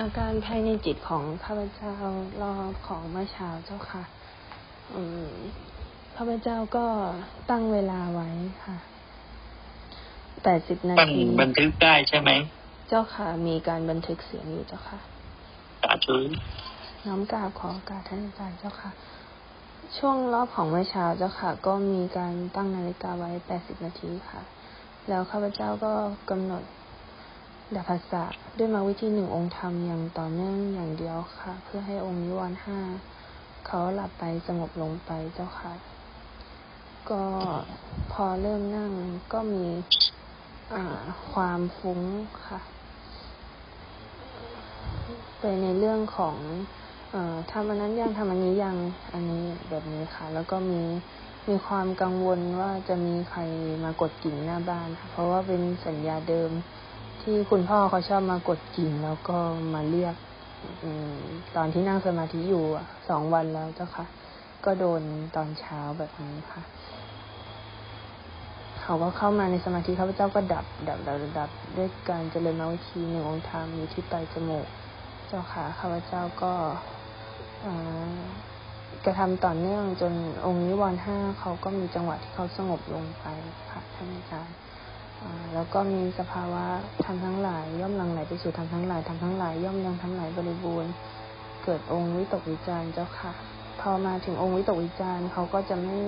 อาการภายในจิตของข้าพเจ้ารอบของเมื่อเช้าเจ้าค่ะอืมข้าพเจ้าก็ตั้งเวลาไว้ค่ะแปดสิบนามันทีบันทึกได้ใช่ไหม เจ้าค่ะ มีการบันทึกเสียงอยู่เจ้าค่ะสาธุน้อมกราบขอโอกาสท่านอาจารย์เจ้าค่ะ ช่วงรอบของเมื่อเช้าเจ้าค่ะ ก็มีการตั้งนาฬิกาไว้แปดสิบนาทีค่ะ แล้วข้าพเจ้าก็กำหนด ดับภาษะด้วยมาวิธีหนึ่งองค์ธรรมอย่างต่อเนื่องอย่างเดียวค่ะ เพื่อให้องค์นิวรณ์ห้าเขาหลับไปสงบลงไปเจ้าค่ะ ก็พอเริ่มนั่งก็มีอ่าความฟุ้งค่ะ ไปในเรื่องของออทำอันนั้นยังทำอันนี้ยังอันนี้แบบนี้ค่ะ แล้วก็มีมีความกังวลว่าจะมีใครมากดกิ่งหน้าบ้านค่ะ เพราะว่าเป็นสัญญาเดิม ที่คุณพ่อเขาชอบมากดกิ่งแล้วก็มาเรียกอตอนที่นั่งสมาธิอยู่สองวันแล้วเจ้าค่ะ ก็โดนตอนเช้าแบบนี้ค่ะ เขาก็เข้ามาในสมาธิข้าพเจ้าก็ดับ ดับดับดับด้วยการเจริญมาวิธีหนึ่งองค์ธรรมอยู่ที่ปลายจมูกเจ้าค่ะข้าพเจ้าก็อกระทำต่อเนื่องจนองค์นิวรณ์ห้าเขาก็มีจังหวะที่เขาสงบลงไปค่ะท่านอาจารย์ แล้วก็มีสภาวะทำทั้งหลาย ย่อมหลังไหลไปสู่ทำทั้งหลายทำทั้งหลาย ย่อมยังทั้งหลายบริบูรณ์ เกิดองค์วิตกวิจารณ์เจ้าค่ะ พอมาถึงองค์วิตกวิจารณ์เขาก็จะไม่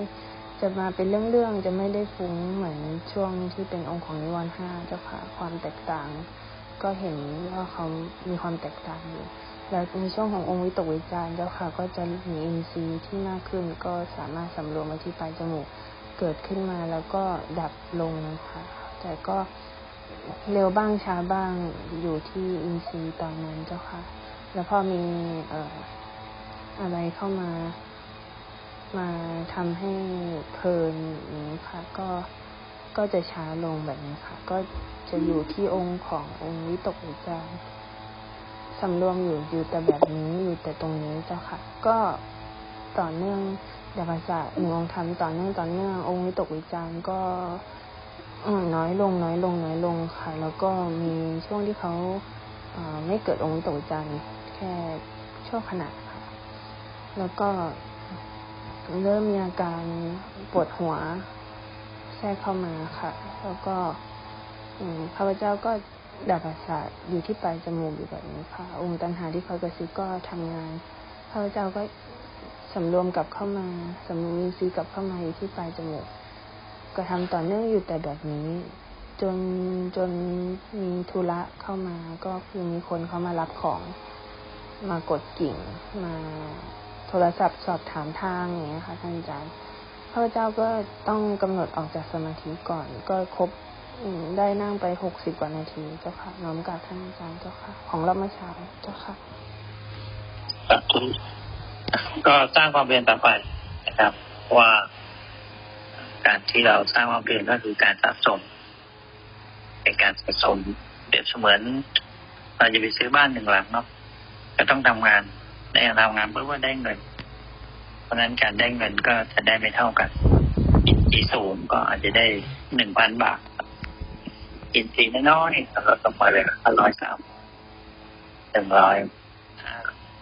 จะมาเป็นเรื่องๆจะไม่ได้ฟุ้งเหมือนช่วงที่เป็นองค์ของนิวรณ์ห้าเจ้าค่ะความแตกต่าง ก็เห็นว่าเขามีความแตกต่างอยู่แล้วในช่วงขององค์วิตกวิจารณ์เจ้าค่ะ ก็จะมีอินทรีย์ที่มากขึ้นก็สามารถสำรวมมาที่ปลายจมูกเกิดขึ้นมาแล้วก็ดับลงค่ะ แต่ก็เร็วบ้างช้าบ้างอยู่ที่อินทรีย์ตอนนั้นเจ้าค่ะ แล้วพอมีเอ่ออะไรเข้ามา มาทำให้เพลินนี้ค่ะ ก็ก็จะช้าลงแบบนี้ค่ะ ก็จะอยู่ที่องค์ขององค์วิตกวิจารสำรวมอยู่อยู่แต่แบบนี้อยู่แต่ตรงนี้เจ้าค่ะ ก็ต่อเนื่องเดภาษาหนึ่งองค์ธรรมต่อเนื่องต่อเนื่ององค์วิตกวิจารก็ น้อยลงน้อยลงน้อยลงค่ะ แล้วก็มีช่วงที่เขาไม่เกิดองค์ตกวิจารณ์แค่ชั่วขณะค่ะ แล้วก็เริ่มมีอาการปวดหัวแทรกเข้ามาค่ะ แล้วก็อืมข้าพเจ้าก็ดับประสาทอยู่ที่ปลายจมูกอยู่แบบนี้ค่ะ องค์ตันหาที่คอยกระซิบก็ทำงานข้าพเจ้าก็สำรวมกลับเข้ามาสำรวมอินทรีย์กลับเข้ามาอยู่ที่ปลายจมูก ก็ทำต่อเนื่องอยู่แต่แบบนี้ จนจนมีธุระเข้ามาก็คือมีคนเข้ามารับของ มากดกิ่งมาโทรศัพท์สอบถามทางอย่างเงี้ยค่ะท่านอาจารย์ข้าพเจ้าก็ต้องกำหนดออกจากสมาธิก่อน ก็ครบได้นั่งไปหกสิบกว่านาทีเจ้าค่ะน้อมกราบท่านอาจารย์เจ้าค่ะ ของเราเมื่อเช้าเจ้าค่ะก็สร้างความเพียรต่อไปนะครับ ว่า การที่เราสร้างความเพียรก็คือการสะสม เป็นการสะสมเปรียบเสมือนเราจะไปซื้อบ้านหนึ่งหลังเนาะก็ต้องทำงานในการทำงานเพื่อว่าได้เงิน เพราะฉะนั้นการได้เงินก็จะได้ไม่เท่ากันอินทรีย์สูงก็อาจจะได้หนึ่งพันบาทอินทรีย์น้อยๆเราต้องไปเลยร้อยสามหนึ่งร้อย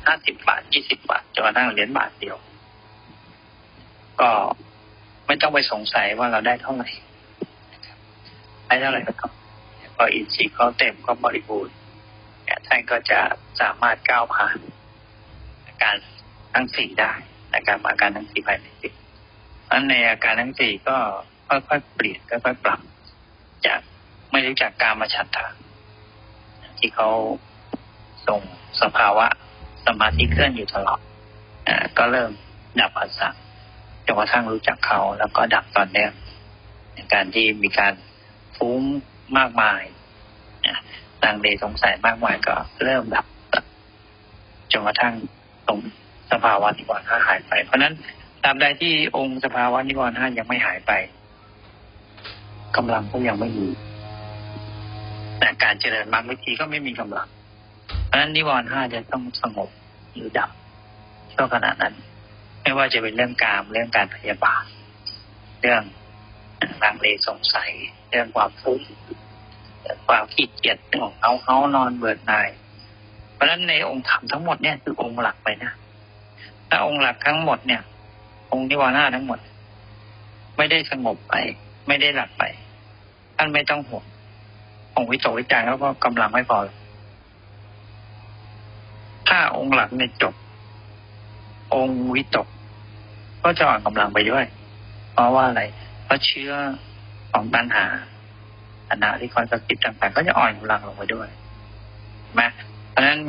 ห้าสิบบาทยี่สิบบาทจนกระทั่งเหรียญบาทเดียว ก็ ไม่ต้องไปสงสัยว่าเราได้เท่าไหร่ได้เท่าไหร่ก็ต้องพออินทรีย์เขาเต็มก็บริบูรณ์ท่านก็จะสามารถก้าวผ่านอาการทั้งสี่ได้นะครับอาการทั้งสี่ภายในจิตเพราะฉะนั้นในอาการทั้งสี่ก็ค่อยๆเปลี่ยนค่อยๆปรับ จากไม่รู้จักการมาฉันทะที่เขาส่งสภาวะสมาธิเคลื่อนอยู่ตลอดอก็เริ่มดับภาษา จนกระทั่งรู้จักเขาแล้วก็ดับตอนเนี้ในการที่มีการฟุ้งมากมายนะลังเลสงสัยมากมายก็เริ่มดับจนกระทั่งตรงสภาวะนิวรณ์ห้าหายไป เพราะนั้นตามใดที่องค์สภาวะนิวรณ์ห้ายังไม่หายไปกำลังก็ยังไม่มีแต่การเจริญมรรควิธีก็ไม่มีกำลัง เพราะฉะนั้นนิวรณ์ห้าจะต้องสงบหรือดับช่วงขณะนั้น ไม่ว่าจะเป็นเรื่องการเรื่องการพยาบาทเรื่องลังเลสงสัย เรื่องความฟุ้งความขี้เกียจเรื่องของเขาเขานอนเบื่อหน่ายไปราะฉะนั้นในองค์ธรรมทั้งหมดเนี่ยคือองค์หลักไปนะถ้าองค์หลักทั้งหมดเนี่ย องค์นิวรณ์ห้าทั้งหมด ไม่ได้สงบไป ไม่ได้หลับไปท่านไม่ต้องห่วงองค์วิตวิจารแล้วก็กำลังไม่พอ ถ้าองค์หลักเนี่ยจบ องค์วิตก ก็จะอ่อนกำลังไปด้วย เพราะว่าอะไร เพราะเชื้อของปัญหาอนาที่คอยสะกิดต่างๆก็จะอ่อนกำลังลงไปด้วยไหมเพราะฉะนั้น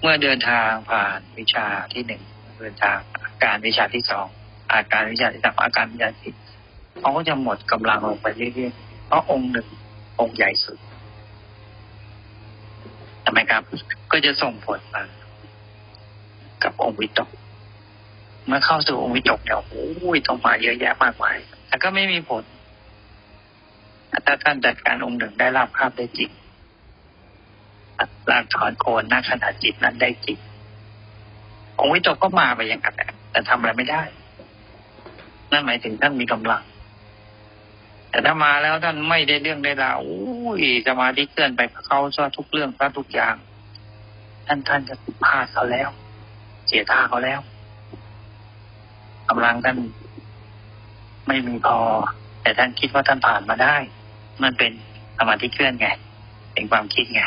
เมื่อเดินทางผ่านวิชาที่หนึ่งเดินทางอาการวิชาที่สองอาการวิชาที่สามอาการวิชาที่เขาก็จะหมดกำลังลงไปเรื่อยๆเพราะองค์หนึ่งองค์ใหญ่สุดทำไมครับ ก็จะส่งผลมากับองค์วิตก เมื่อเข้าสู่องค์วิตกเนี่ยโอ้ยต้องมาเยอะแยะมากมายแต่ก็ไม่มีผลถ้าท่านจัดการองค์หนึ่งได้รับภาพได้จริงลากถอนโคนหน้าขนาดจิตนั้นได้จริงองค์วิตกก็มาไปอย่างนั้นแหละแต่ทำอะไรไม่ได้ นั่นหมายถึงท่านมีกำลัง แต่ถ้ามาแล้วท่านไม่ได้เรื่องได้ราวอ้ยสมาธิเคลื่อนไปเขาซะทุกเรื่องซะทุกอย่าง ท่านท่านจะพลาดเขาแล้ว เสียท่าเขาแล้ว กำลังท่านไม่มีพอ แต่ท่านคิดว่าท่านผ่านมาได้ มันเป็นสมาธิเคลื่อนไง เป็นความคิดไง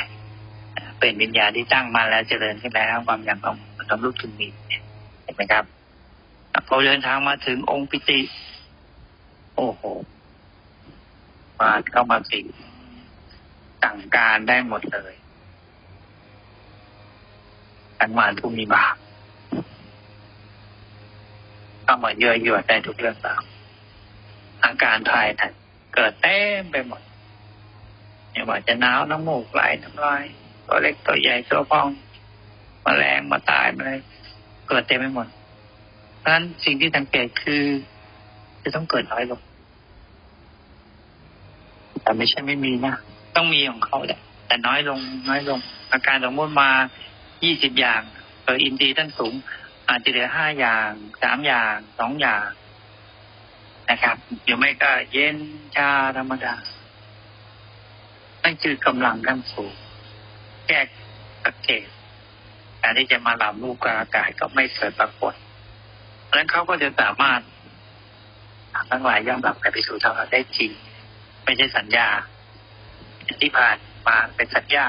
เป็นวิญญาณที่ตั้งมาแล้วเจริญขึ้นแล้ว ความอย่างของสำรุกถึงมีเห็นไหมครับพอเดินทางมาถึงองค์ปิติ โอ้โหมาเข้ามาสิสั่งการได้หมดเลยกันมานผู้มีบาป เข้ามาเยอะหยวดได้ทุกเรื่องราวอาการภายในเกิดเต็มไปหมดไม่ว่าจะหนาวน้ำมูกไหลน้ำลายตัวเล็กตัวใหญ่ตัวพองมแมลงมาตายมาอะไรเกิดเต็มไปหมดเพราะฉะนั้นสิ่งที่สังเกตคือ จะต้องเกิดน้อยลงแต่ไม่ใช่ไม่มีนะต้องมีของเขาแหละแต่น้อยลงน้อยลง อาการสมมติมายี่สิบอย่างเอออินทรีย์ท่านสูง อาจจะเหลือห้าอย่างสามอย่างสองอย่างนะครับเดี๋ยวไม่ก็เย็นชาธรรมดานั่นคือกำลังขั้นสูงแก้สังเกตการที่จะมาหลับลูกกางอากาศก็ไม่เกิดปรากฏเพราะฉะนั้นเขาก็จะสามารถทั้งหลายย่อมหลับไปสู่ธรรมได้จริง ไม่ใช่สัญญาที่ผ่านมาเป็นสัญญา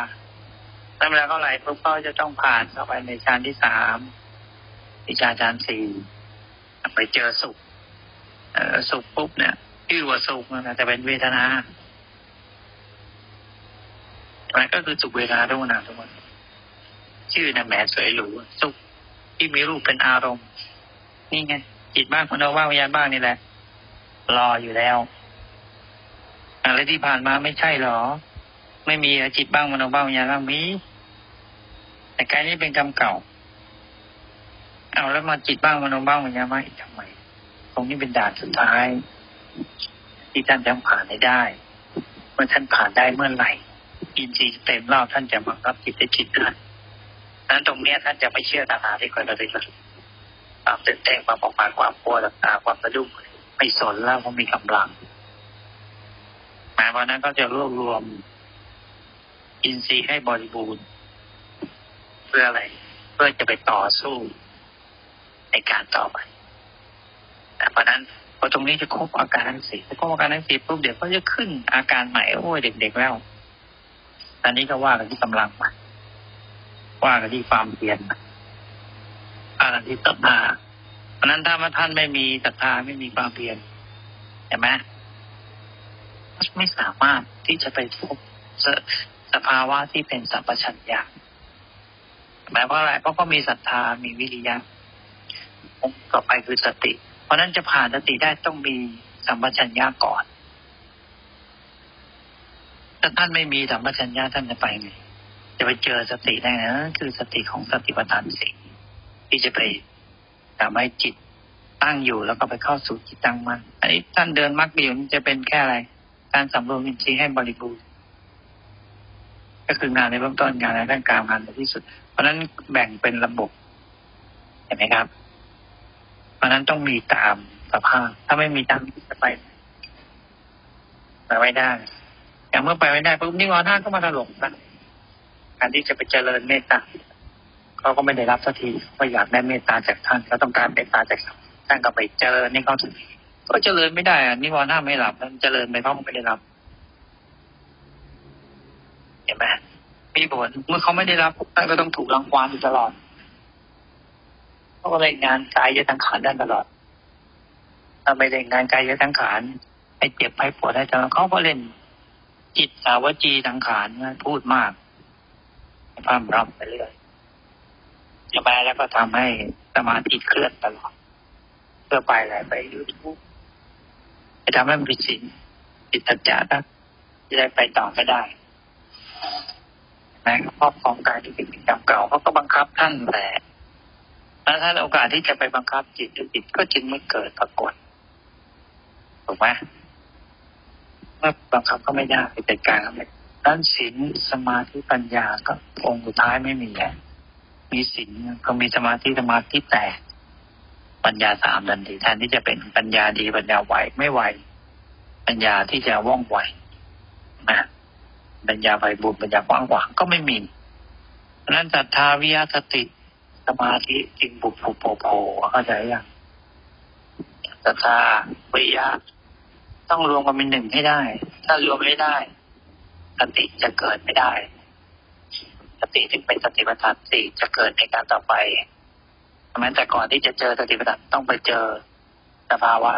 แล้วเวลาเขาไหลปุ๊บเขาจะต้องผ่านเข้าไปในฌานที่สาม วิชาฌานสี่ไปเจอสุขสุขปุ๊บเนี่ยที่อว่าสุขนะแต่เป็นเวทนามันก็คือสุขเวทนาทุกนาทุกวันชื่อนะแหมสวยหรูสุขที่มีรูปเป็นอารมณ์ นี่ไงจิตบ้างคนเอาว่าวิญญาณบ้างนี่แหละ รออยู่แล้วอะไรที่ผ่านมาไม่ใช่หรอ ไม่มีจิตบ้างมโนบ้างวิญญาณบ้างมีแต่การนี้เป็นกรรมเก่า เอาแล้วมาจิตบ้างมโนบ้างวิญญาณบ้างอีกทำไมตรงนี้เป็นด่านสุดท้าย ที่ท่านจะผ่านได้ เมื่อท่านผ่านได้เมื่อไหร่อินทรีย์เต็มเล่าท่านจะบังคับจิตได้จิตได้นั้นตรงเนี้ยท่านจะไม่เชื่อตาหาที่คอยระลึกความตื่นเต้นความออกมาความกลัวต่างๆความสะดุ้งไม่สนแล้วเพราะมีกำลังหมายว่านั้นก็จะรวบรวม อินทรีย์ให้บริบูรณ์ เพื่ออะไร เพื่อจะไปต่อสู้ ในการต่อไปแต่เพราะนั้นพอตรงนี้จะครบอาการทั้งสี่พอครบอาการทั้งสี่ปุ๊บเดี๋ยวก็จะขึ้นอาการใหม่โอ้ยเด็กๆแล้วตอนนี้ก็ว่ากันที่กำลังมาว่ากันที่ความเพียรว่ากันที่ศรัทธาเพราะนั้นถ้าท่านไม่มีศรัทธาไม่มีความเพียรเห็นไหมไม่สามารถที่จะไปพบสภาวะที่เป็นสัมปชัญญะหมายว่าอะไรเพราะก็มีศรัทธามีวิริยะ ต่อไปคือสติ เพราะนั้นจะผ่านสติได้ต้องมีสัมปชัญญะก่อน ถ้าท่านไม่มีสัมปชัญญะท่านจะไปไงจะไปเจอสติได้นะคือสติของสติปัฏฐานสี่ที่จะไปทำให้จิตตั้งอยู่แล้วก็ไปเข้าสู่จิตตั้งมั่นอันนี้ท่านเดินมรรคเดียวจะเป็นแค่อะไร การสำรวมอินทรีย์ให้บริบูรณ์ก็คืองานในเบื้องต้นงานในด้านกลางงานในที่สุด เพราะนั้นแบ่งเป็นระบบ เห็นไหมครับ เพราะนั้นต้องมีตามสภาพ ถ้าไม่มีตามจะไปไปไม่ได้อย่างเมื่อไปไม่ได้ปุ๊บนิวรณ์ห้าก็มาถล่มนะการที่จะไปเจริญเมตตาเขาก็ไม่ได้รับสักทีก็อยากได้เมตตาจากท่านเขาต้องการเมตตาจากท่านก็ไปเจริญนี่เขาก็เจริญไม่ได้อะนิวรณ์ห้าไม่หลับมันเจริญไปเพราะมันไม่ได้รับเห็นไหมมีผลเมื่อเขาไม่ได้รับท่านก็ต้องถูกรังควานอยู่ตลอด เขาก็เล่นงานกายยะทังขานได้ตลอดถ้าไม่เล่นงานกายยะทังขานให้เจ็บให้ปวดให้ทำเขาก็เล่น จิตสาวจีทังขานพูดมากพร่ำรำไปเรื่อยใช่ไมแล้วก็ทำให้สมาธิเคลื่อนตลอดเพื่อไปอะไรไปยูทูบไปทำให้มันผิดศีลผิดตัจจะนะจะได้ไปต่อไม่ได้แม้ครอบครองกายที่เป็นกรรมเก่าเขาก็บังคับท่านแต่ แล้วท่าโอกาสที่จะไปบังคับจิตจิตก็จึงไม่เกิดปรากฏถูกไหมเมื่อบังคับก็ไม่ได้ไปจัดการก็ไม่ได้ด้านศีลสมาธิปัญญาก็องค์สุดท้ายไม่มีแล้วมีศีลก็มีสมาธิสมาธิแตกปัญญาสามดันทีแทนที่จะเป็นปัญญาดีปัญญาไหวไม่ไหวปัญญาที่จะว่องไวนะปัญญาไวบุญปัญญากว้างขวางก็ไม่มีเพราะนั้นศรัทธาวิยาสติ สมาธิจึงบุกผูโผโผเข้าใจยังศรัทธาวิยาต้องรวมกันเป็นหนึ่งให้ได้ ถ้ารวมไม่ได้ สติจะเกิดไม่ได้ สติถึงเป็นสติปัฏฐานสี่จะเกิดในการต่อไปทำไมแต่ก่อนที่จะเจอสติปัฏฐานต้องไปเจอสภาวะ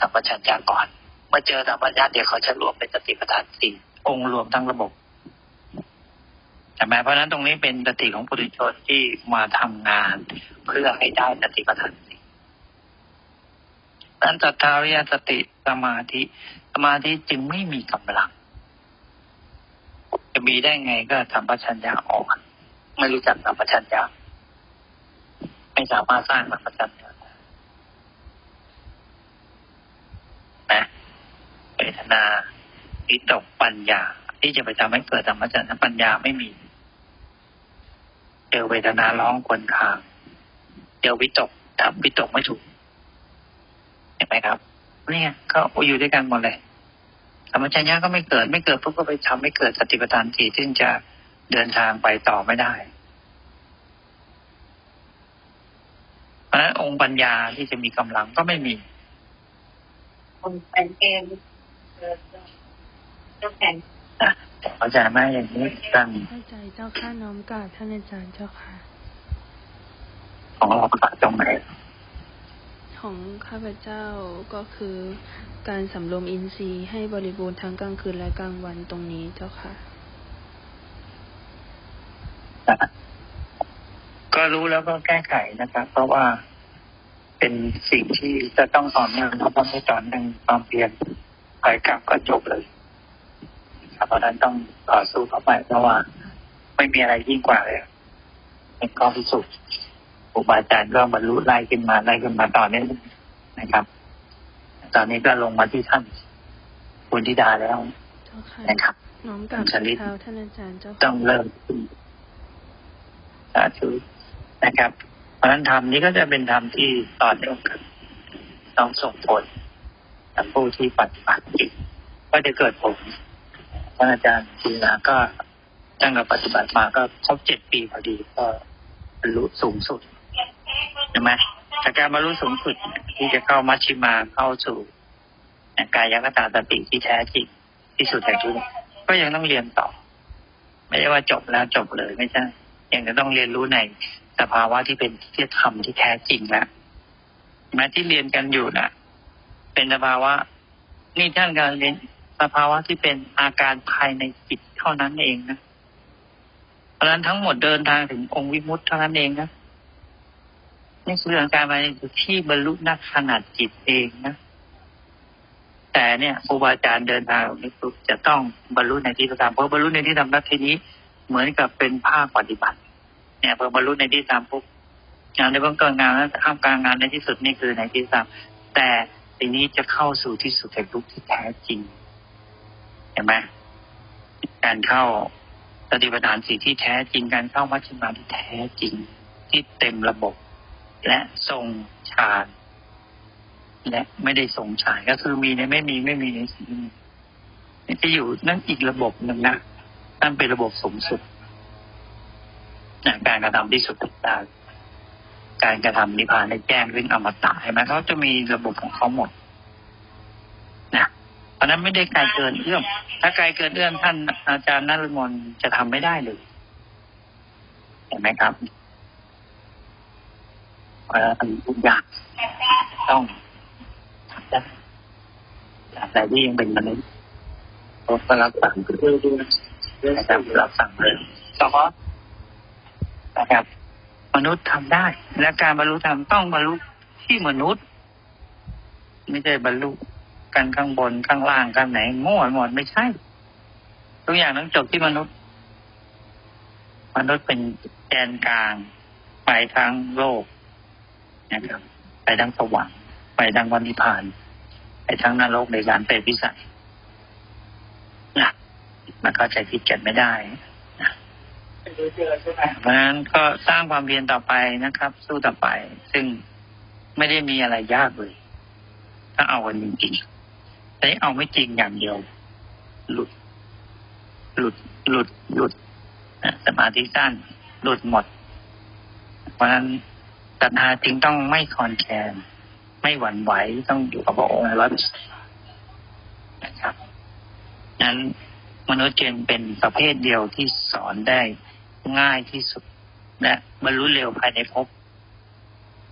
สัมปชัญญะก่อน เมื่อเจอสัมปชัญญะเดี๋ยวเขาจะรวมเป็นสติปัฏฐานสี่องค์รวมทั้งระบบ ใช่ไหมเพราะฉะนั้นตรงนี้เป็นสติของปุถุชนที่มาทำงาน เพื่อให้ได้สติปัฏฐานสี่นั้นตัทาวิยสติสมาธิ สมาธิจึงไม่มีกำลัง จะมีได้ไงก็สัมปชัญญะออกไม่รู้จักสัมปชัญญะไม่สามารถสร้างสัมปชัญญะนะเวทนาวิตกปัญญาที่จะไปทำให้เกิดสัมปชัญญะปัญญาไม่มี เจอเวทนาร้องควนคางเจอวิตกทำวิตกไม่ถูกเห็นไหมครับเนี่ยก็อยู่ด้วยกันหมดเลยธรรมชัญญะก็ไม่เกิด ไม่เกิดปุ๊บก็ไปทำให้เกิดสติปัฏฐานสี่ซึ่จะเดินทางไปต่อไม่ได้ เพราะนั้นองค์ปัญญาที่จะมีกำลังก็ไม่มีคนเป็นเกมเออเจ้าแข่ง เข้าใจไหมอย่างนี้ตั้งเข้าใจเจ้าค่ะน้อมกราบท่านอาจารย์เจ้าค่ะ ของเราปักตรงไหนของข้าพเจ้าก็คือการสำรวมอินทรีย์ให้บริบูรณ์ทั้งกลางคืนและกลางวันตรงนี้เจ้าค่ะนะก็รู้แล้วก็แก้ไขนะครับ เพราะว่าเป็นสิ่งที่จะต้องต่อเนื่องถ้าไม่ต่อเนื่องความเพียรไปกลับก็จบเลย ครับเพราะฉะนั้นต้องต่อสู้เข้าไปเพราะว่า ไม่มีอะไรยิ่งกว่าเลยเป็นข้อพิสูจน์ครูบาอาจารย์ก็บรรลุไล่ขึ้นมาไล่ขึ้นมาต่อเนื่องนะครับ ตอนนี้ก็ลงมาที่ท่านคุณธิดาแล้วเจ้าค่ะนะครับน้อมกราบชลิดเท้าท่านอาจารย์เจ้าต้อค่ะงเริ่มขึ้นสาธุนะครับ เพราะฉะนั้นธรรมนี้ก็จะเป็นธรรมที่ต่อเนื่องกันต้องส่งผลกับผู้ที่ปฏิบัติจริงก็จะเกิดผล ท่านอาจารย์จีนาก็ตั้งแต่ปฏิบัติมาก็ครบเจ็ดปีพอดีก็บรรลุสูงสุดใช่ไหมแต่การบรรลุสูงสุดที่จะเข้ามัชชิมาเข้าสู่กายคตาสติที่แท้จริงที่สุดแห่งทุกก็ยังต้องเรียนต่อ ไม่ได้ว่าจบแล้วจบเลยไม่ใช่ยังจะต้องเรียนรู้ในสภาวะที่เป็นที่ธรรมที่แท้จริงแล้วแม้ที่เรียนกันอยู่นะเป็นสภาวะนี่ท่านการเรียน สภาวะที่เป็นอาการภายในจิตเท่านั้นเองนะ เพราะนั้นทั้งหมดเดินทางถึงองค์วิมุตติเท่านั้นเองนะนี่คืออาการภายในจิตที่บรรลุนักขนาดจิตเองนะแต่เนี่ยครูบาอาจารย์เดินทางนี้ปุ๊บจะต้องบรรลุในที่ธรรมเพราะบรรลุในที่ธรรมนัทีนี้เหมือนกับเป็นภาคปฏิบัติ เนี่ยพอบรรลุในที่ธรรมปุ๊บงานในเบื้องต้นงานแล้วท่ามกลางงานในที่สุดนี่คือในที่ธรรมแต่ทีนี้จะเข้าสู่ที่สุดแห่งทุกที่แท้จริง เห็นไหมการเข้าสติปัฏฐานสี่ที่แท้จริงการเข้ามัชฌิมาที่แท้จริงที่เต็มระบบ และทรงฌานและไม่ได้ทรงฌานก็คือมีในไม่มีไม่มีในสิ่งนี้จะอยู่นั่นอีกระบบหนึ่งนะนั่นเป็นระบบสูงสุดนะการกระทำที่สุดได้การกระทำนิพพานได้แจ้งเรื่องอมตะเห็นไหมเขาจะมีระบบของเขาหมด ราะนั้นไม่ได้ไกลเกินเอื้อม ถ้าไกลเกินเอื้อมท่านอาจารย์นฤมลจะทำไม่ได้เลย เห็นไหมครับเราะฉะนั้นทุกอย่างต้องทำได้แต่ที่ยังเป็นมนุษย์เขารับสั่งนะครับรับสั่งเลยสองนะครับ มนุษย์ทำได้ และการบรรลุธรรมต้องบรรลุที่มนุษย์ ไม่ใช่บรรลุ กันข้างบนข้างล่างข้างไหนโง่หมดไม่ใช่ทุกอย่างต้องจบที่มนุษย์ มนุษย์เป็นแกนกลาง ไปทางโลกนะครับ ไปทางสวรรค์ไปทางวันนิพพาน ไปทางนรกในการเปรตพิสัยนะมันเข้าใจผิดกันไม่ได้เพราะฉะนั้นก็สร้างความเพียรต่อไปนะครับ สู้ต่อไป ซึ่งไม่ได้มีอะไรยากเลย ถ้าเอากันจริงๆ แต่เอาไม่จริงอย่างเดียว หลุด หลุด หลุด หลุดสมาธิสั้น หลุดหมด เพราะฉะนั้นศรัทธาจึงต้องไม่คอนแคนไม่หวั่นไหวต้องอยู่กับพระองค์ร้อยเปอร์เซ็นต์นะครับนั้นมนุษย์จึงเป็นประเภทเดียวที่สอนได้ง่ายที่สุดและบรรลุเร็วภายในภพ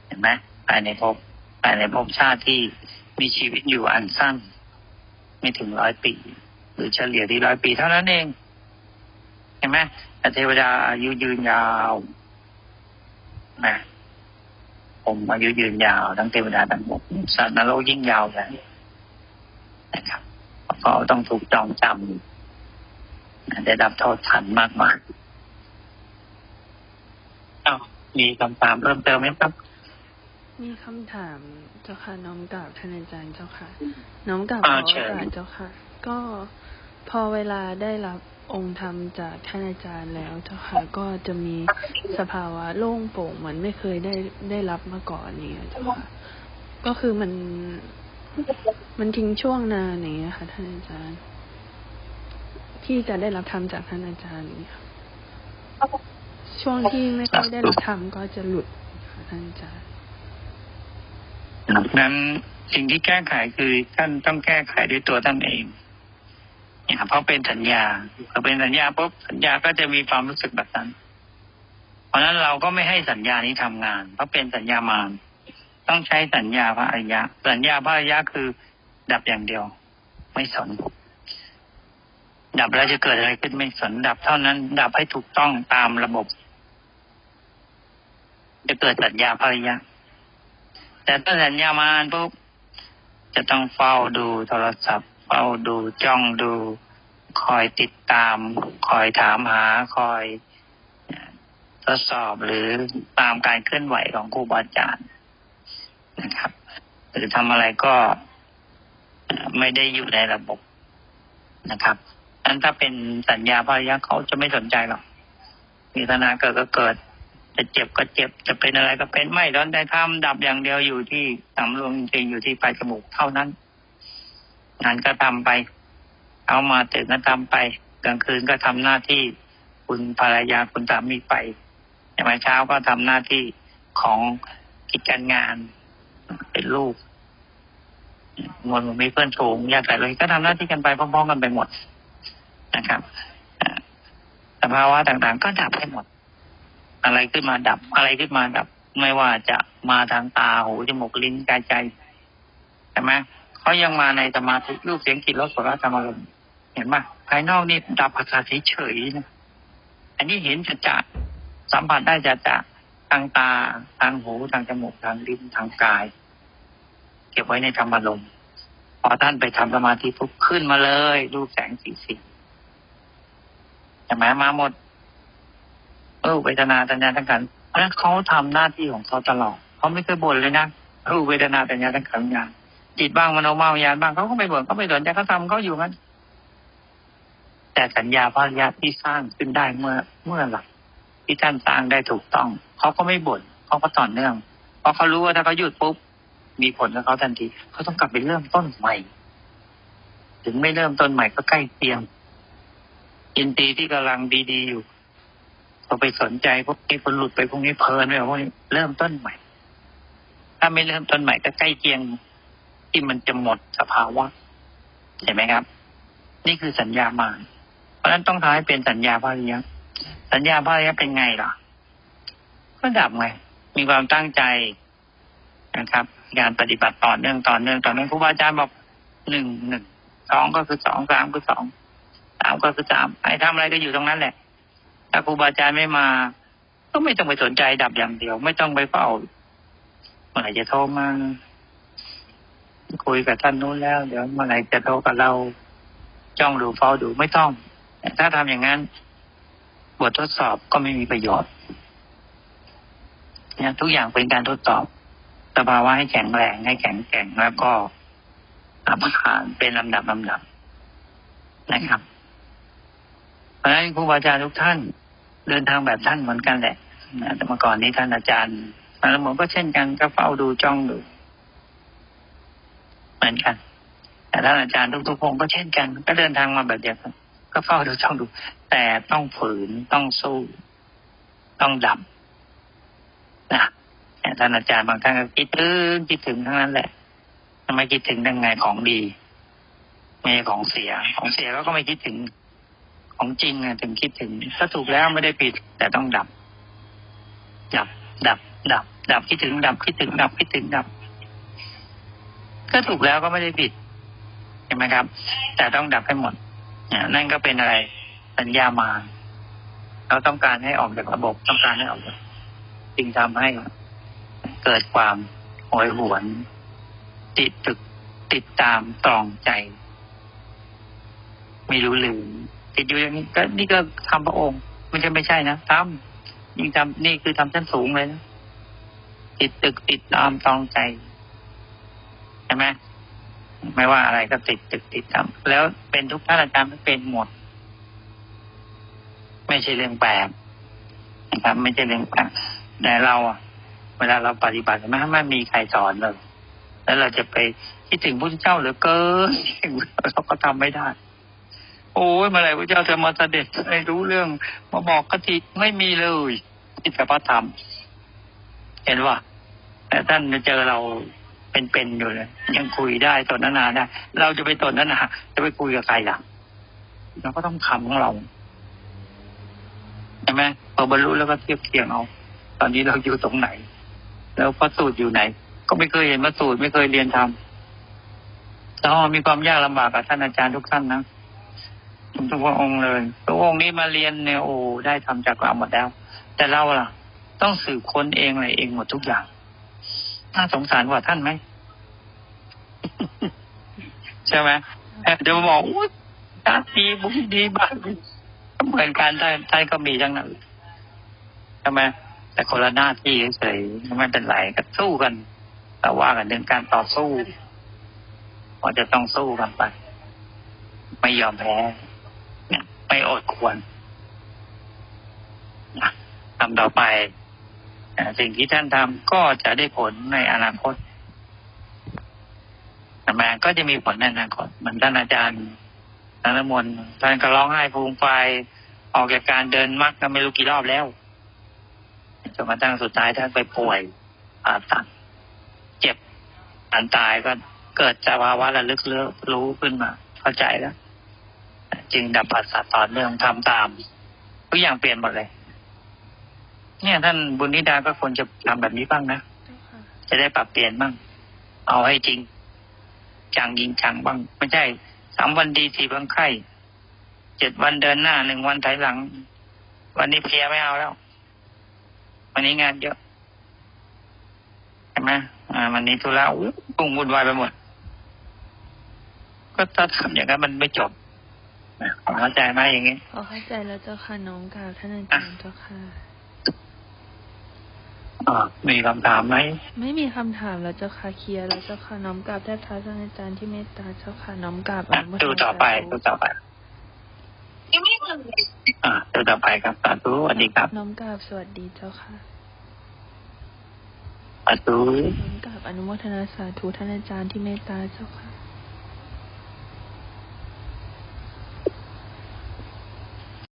เห็นไหมภายในภพภายในภพชาติที่มีชีวิตอยู่อันสั้น ไม่ถึงร้อยปี หรือเฉลี่ยที่ร้อยปีเท่านั้นเองเห็นไหมแต่เทวดาอายุยืนยาวนะผมอายุยืนยาวทั้งเทวดาทั้งหมดสัตว์นรกยิ่งยาวใหญ่นะครับเพราะต้องถูกจองจำได้รับโทษทันมากมายอ้าวมีคำถามเพิ่มเติมไหมครับ มีคำถาม เจ้าค่ะ น้อมกราบท่านอาจารย์เจ้าค่ะ น้อมกราบขอ่าอเชิโอญกาสเจ้าค่ะ ก็พอเวลาได้รับองค์ธรรมจากท่านอาจารย์แล้วเจ้าค่ะก็จะมีสภาวะโล่งโปร่งเหมือนไม่เคยได้ได้รับมาก่อนเนี่ยเจ้าค่ะ ก็คือมันมันทิ้งช่วงนานอย่างเงี้ยค่ะ ท่านอาจารย์ ที่จะได้รับธรรมจากท่านอาจารย์อย่างเงี้ยค่ะช่วงที่ไม่ค่อยได้รับธรรมก็จะหลุดค่ะท่านอาจารย์ นั้นสิ่งที่แก้ไขคือท่านต้องแก้ไขด้วยตัวท่านเองเนี่ยเพราะเป็นสัญญาพอเป็นสัญญาปุ๊บสัญญาก็จะมีความรู้สึกแบบนั้น เพราะฉะนั้นเราก็ไม่ให้สัญญานี้ทำงาน เพราะเป็นสัญญามารต้องใช้สัญญาพระอริยะ สัญญาพระอริยะคือ ดับอย่างเดียว ไม่สน ดับแล้วจะเกิดอะไรขึ้นไม่สนดับเท่านั้น ดับให้ถูกต้องตามระบบ จะเกิดสัญญาพระอริยะ แต่ถ้าสัญญามาปุ๊บจะต้องเฝ้าดูโทรศัพท์ เฝ้าดูจ้องดู คอยติดตาม คอยถามหา คอยทดสอบหรือตามการเคลื่อนไหวของครูบาอาจารย์นะครับ หรือทำอะไรก็ไม่ได้อยู่ในระบบนะครับนั้นถ้าเป็นสัญญาพระอริยะเขาจะไม่สนใจหรอกมีธนาเกิดก็เกิด จะเจ็บก็เจ็บจะเป็นอะไรก็เป็นไม่ร้อนได้ทำดับอย่างเดียวอยู่ที่สำรวมจริงอยู่ที่ปลายจมูกเท่านั้นงานก็ทำไปเอามาตื่นก็ทำไป กลางคืนก็ทำหน้าที่คุณภรรยาคุณสามีไปใช่ไหมเช้าก็ทำหน้าที่ของกิจการงาน เป็นลูกมวลมีเพื่อนสูงญาติอะไรก็ทำหน้าที่กันไปพร้อมๆกันไปหมดนะครับสภาวะต่างๆ ก็ดับให้หมด อะไรขึ้นมาดับ อะไรขึ้นมาดับ ไม่ว่าจะมาทางตาหูจมูกลิ้นกายใจใช่ไหมเขายังมาในสมาธิรูปเสียงกลิ่นรสสัมผัสธรรมารมเห็นไหมภายนอกนี่ดับภาษาเฉยๆนะอันนี้เห็นจะจะสัมผัสได้จะจะทางตาทางหูทางจมูกทางลิ้นทางกาย เก็บไว้ในธรรมารมพอท่านไปทำสมาธิปุ๊บขึ้นมาเลย รูปแสงสีสีใช่ไหมมาหมด เออเวทนาสัญญาทั้งขันเพราะนั้นเขาทำหน้าที่ของเขาตลอดเขาไม่เคยบ่นเลยนะเออเวทนาสัญญาทั้งขันธ์วิญาณจิตบ้างมโนบ้างวิญญาณบ้างเขาก็ไม่บ่นเขาไม่สนใจเขาทำเขาอยู่งั้นแต่สัญญาพระญาที่สร้างขึ้นได้เมื่อเมื่อไหร่ที่ท่านสร้างได้ถูกต้องเขาก็ไม่บ่นเขาก็ต่อเนื่องเพราะเขารู้ว่าถ้าเขาหยุดปุ๊บมีผลกับเขาทันทีเขาต้องกลับไปเริ่มต้นใหม่ ถึงไม่เริ่มต้นใหม่ก็ใกล้เคียงอินทรีย์ที่กำลังดีๆอยู่ พอไปสนใจพวกนี้คนหลุดไปพวกนี้เพลินไปพวกนี้เริ่มต้นใหม่ ถ้าไม่เริ่มต้นใหม่ก็ใกล้เคียงที่มันจะหมดสภาวะเห็นไหมครับ นี่คือสัญญามารเพราะฉะนั้นต้องทำให้เป็นสัญญาภาริยะสัญญาภาริยะเป็นไงล่ะก็ดับไง มีความตั้งใจนะครับ การปฏิบัติต่อเนื่องต่อเนื่องต่อเนื่องครูบาอาจารย์บอกหนึ่งหนึ่งสองก็คือสองสามคือสองสามก็คือสามไอ้ทำอะไรก็อยู่ตรงนั้นแหละ ถ้าครูบาอาจารย์ไม่มา ก็ไม่ต้องไปสนใจดับอย่างเดียว ไม่ต้องไปเฝ้าเมื่อไหร่จะโทรมาคุยกับท่านนู้นแล้ว เดี๋ยวเมื่อไหร่จะโทรกับเราจ้องดูเฝ้าดูไม่ต้องถ้าทำอย่างนั้นบททดสอบก็ไม่มีประโยชน์นี่ยทุกอย่างเป็นการทดสอบสภาวะให้แข็งแรงให้แข็งแกร่งแล้วก็อัพผ่านเป็นลำดับลำดับนะครับ เพราะฉะนั้นครูบาอาจารย์ทุกท่าน เดินทางแบบท่านเหมือนกันแหละนะแต่เมื่อก่อนนี้ท่านอาจารย์แล้วผมก็เช่นกันก็เฝ้าดูจ้องดูเหมือนกัน แต่ท่านอาจารย์ทุกๆองค์ก็เช่นกัน ก็เดินทางมาแบบเดียวกันก็เฝ้าดูจ้องดู แต่ต้องฝืนต้องสู้ ต้องดับนะท่านอาจารย์บางท่านก็คิดถึงคิดถึงทั้งนั้นแหละทำไมคิดถึงยังไงของดีไม่ของเสียของเสียก็ไม่คิดถึง ของจริงอะถึงคิดถึงก็ถูกแล้วไม่ได้ผิด แต่ต้องดับ ดับ ดับ ดับ ดับคิดถึง ดับคิดถึง ดับคิดถึงดับ ก็ถูกแล้วก็ไม่ได้ผิดเห็นไหมครับ แต่ต้องดับให้หมดเนี่ยนั่นก็เป็นอะไรสัญญามา เราต้องการให้ออกจากระบบต้องการให้ออกจากจึงทำให้เกิดความโหยหวน ติดตึกติดตามตรองใจ ไม่รู้ลืม ติดอยู่อย่างนี้ก็นี่ก็ทำพระองค์ มันจะไม่ใช่นะทำยิ่งทำนี่คือทำชั้นสูงเลยนะติดตึกติดตามตองใจใช่ไหมไม่ว่าอะไรก็ติดตึกติดตามแล้วเป็นทุกท่านอาจารย์เป็นหมด ไม่ใช่เรื่องแปลกนะครับ ไม่ใช่เรื่องแปลกแต่เราอะเวลาเราปฏิบัติไม่ไม่มีใครสอนเลยแล้วเราจะไปคิดถึงพระเจ้าเหลือเกินเราก็ทำไม่ได้ โอ้ยเมื่อไหร่พระเจ้าจะมาเสด็จให้รู้เรื่อง มาบอกกติไม่มีเลยที่แต่พระธรรม เห็นว่าแต่ท่านจะเจอเราเป็นๆอยู่เลยยังคุยได้ตนนานาได้เราจะไปตนนานาจะไปคุยกับใครล่ะเราก็ต้องทำของเราใช่ไหมพอบรรลุแล้วก็เทียบเคียงเอา ตอนนี้เราอยู่ตรงไหน แล้วพระสูตรอยู่ไหน ก็ไม่เคยเห็นพระสูตรไม่เคยเรียนทำแต่มีความยากลำบากกับท่านอาจารย์ทุกท่านนะ ทุกพระองค์เลยทุกองค์นี้มาเรียนเนี่ยโอ้ได้ทำจากเราหมดแล้ว แต่เราล่ะ ต้องสืบค้นเองอะไรเองหมดทุกอย่างน่าสงสารกว่าท่านไหมใช่ไหมเดี๋ยวบอกอุ้ยตาดีบุญดีบ้างก็เหมือนกันท่านท่านก็มีทั้งนั้นใช่ไหมแต่คนละหน้าที่เฉยไม่เป็นไรก็สู้กัน แต่ว่ากันเรื่องการต่อสู้ก็จะต้องสู้กันไป ไม่ยอมแพ้ ไม่อดควรทำต่อไปสิ่งที่ท่านทำก็จะได้ผลในอนาคตใช่ไมก็จะมีผลในอนาคตเหมือนท่านอาจารย์ธนมนท่านก็ร้องไห้ภูมิไฟออกจากการเดินมักก็ไม่รู้กี่รอบแล้วจนกระทั่งสุดท้ายท่านไปป่วยผ่าตัดเจ็บอันตายก็เกิดสภาวะระลึกเลือรู้ขึ้นมา เข้าใจแล้ว จึงดับปัสสะต่อเนื่องทำตามทุกอย่างเปลี่ยนหมดเลย เนี่ยท่านบุญนิดาก็ควรจะทำแบบนี้บ้างนะ จะได้ปรับเปลี่ยนบ้าง เอาให้จริง จังยิงจังบ้าง ไม่ใช่สามวันดีสี่วันไข้เจ็ดวันเดินหน้าหนึ่งวันถอยหลัง วันนี้เพลียไม่เอาแล้ว วันนี้งานเยอะใช่ไหมอ่า วันนี้ธุระอุ๊ยปุ้งวุ่นวายไปหมด ก็ถ้าทำอย่างนั้นมันไม่จบ เข้าใจไหมอย่างนี้พอเข้าใจแล้วเจ้าค่ะน้องกราบท่านอาจารย์เจ้าค่ะอ่ามีคำถามไหมไม่มีคำถามแล้วเจ้าค่ะเคลียร์แล้วเจ้าค่ะน้อมกราบแทบเท้าท่านอาจารย์ที่เมตตาเจ้าค่ะน้อมกราบอะนุโมทดูนาต่อไปสาดูธุต่อไปยังไม่ถึงเลยอ่าดูต่อไปครับสาธุสวัสดีครับ น้อมกราบสวัสดีเจ้าค่ะสาธุน้อมกราบอนุโมทนาสาธุท่านอาจารย์ที่เมตตาเจ้าค่ะ